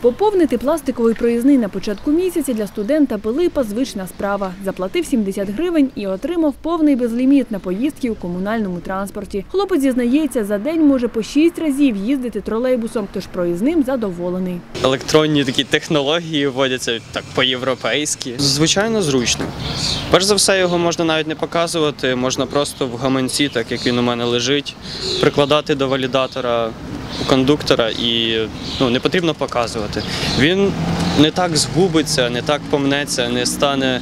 Поповнити пластиковий проїзний на початку місяця для студента Пилипа звична справа. Заплатив 70 гривень і отримав повний безліміт на поїздки у комунальному транспорті. Хлопець зізнається, за день може по 6 разів їздити тролейбусом, тож проїзним задоволений. електронні такі технології вводяться так по-європейськи. Звичайно, зручно. Перш за все, його можна навіть не показувати, можна просто в гаманці, так як він у мене лежить, прикладати до валідатора у кондуктора і ну, не потрібно показувати. Він не так згубиться, не так помнеться, не стане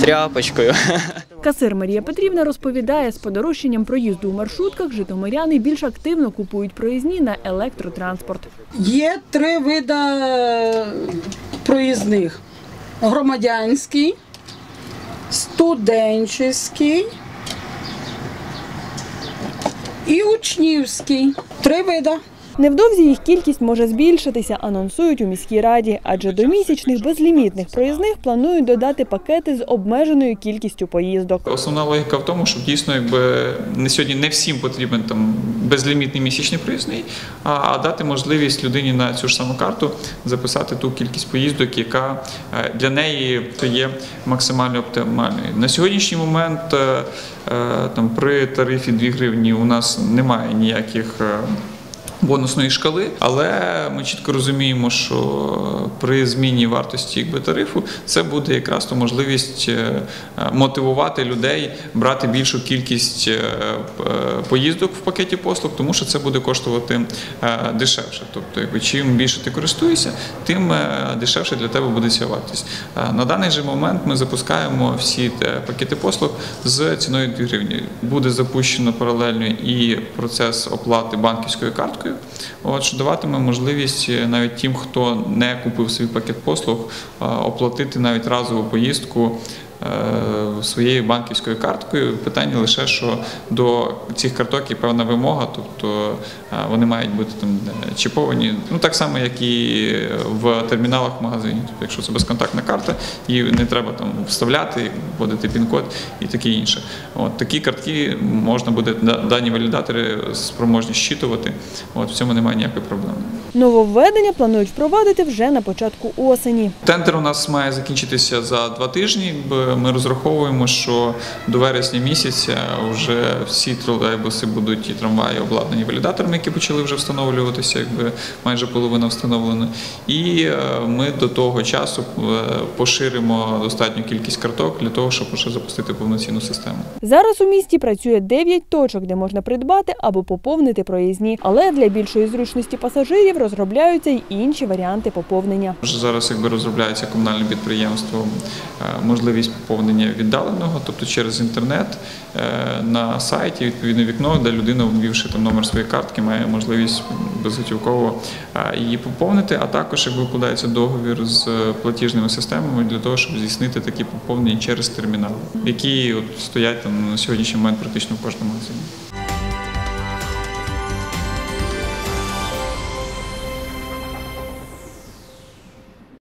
тряпочкою. Касир Марія Петрівна розповідає, з подорожчанням проїзду у маршрутках житомиряни більш активно купують проїзні на електротранспорт. Є три види проїзних: громадянський, студенчий і учнівський. Три види. Невдовзі їх кількість може збільшитися, анонсують у міській раді, адже до місячних безлімітних проїзних планують додати пакети з обмеженою кількістю поїздок. Основна логіка в тому, щоб дійсно якби не сьогодні не всім потрібен там безлімітний місячний проїзний, а, а дати можливість людині на цю ж саму карту записати ту кількість поїздок, яка е, для неї є максимально оптимальною. На сьогоднішній момент е, е, там при тарифі 2 гривні у нас немає ніяких. Бонусної шкали, але ми чітко розуміємо, що при зміні вартості якби, тарифу це буде якраз то можливість е, мотивувати людей брати більшу кількість е, е, поїздок в пакеті послуг, тому що це буде коштувати дешевше. Тобто, якби чим більше ти користуєшся, тим дешевше для тебе буде ця вартість. На даний же момент ми запускаємо всі пакети послуг з ціною 2 гривні. Буде запущено паралельно і процес оплати банківською карткою. От що даватиме можливість е, навіть тим, хто не купив свій пакет послуг, оплатити навіть разову поїздку. Е, Своєю банківською карткою питання лише, що до цих карток є певна вимога, тобто е, вони мають бути там е, чіповані, ну так само, як і в терміналах в магазині. Тобто, якщо це безконтактна карта, її не треба там вставляти, вводити пін-код і таке інше. От такі картки можна буде дані валідатори спроможні щитувати. От в цьому немає ніякої проблеми. Нововведення планують впровадити вже на початку осені. Тендер у нас має закінчитися за два тижні. Ми розраховуємо, що до вересня місяця вже всі тролейбуси будуть і трамваї обладнані валідаторами, які почали вже встановлюватися, якби майже половина встановлена. І е, ми до того часу е, поширимо достатню кількість карток для того, щоб вже запустити повноцінну систему. Зараз у місті працює 9 точок, де можна придбати або поповнити проїзні. Але для більшої зручності пасажирів розробляються й інші варіанти поповнення. Вже зараз якби розробляється комунальне підприємство е, можливість поповнення віддаленого, тобто через інтернет е, на сайті відповідне вікно, де людина, ввівши там номер своєї картки, має можливість безготівково е, її поповнити. А також якби укладається договір з платіжними системами для того, щоб здійснити такі поповнення через термінали, які от стоять там на сьогоднішній момент практично в кожному магазині.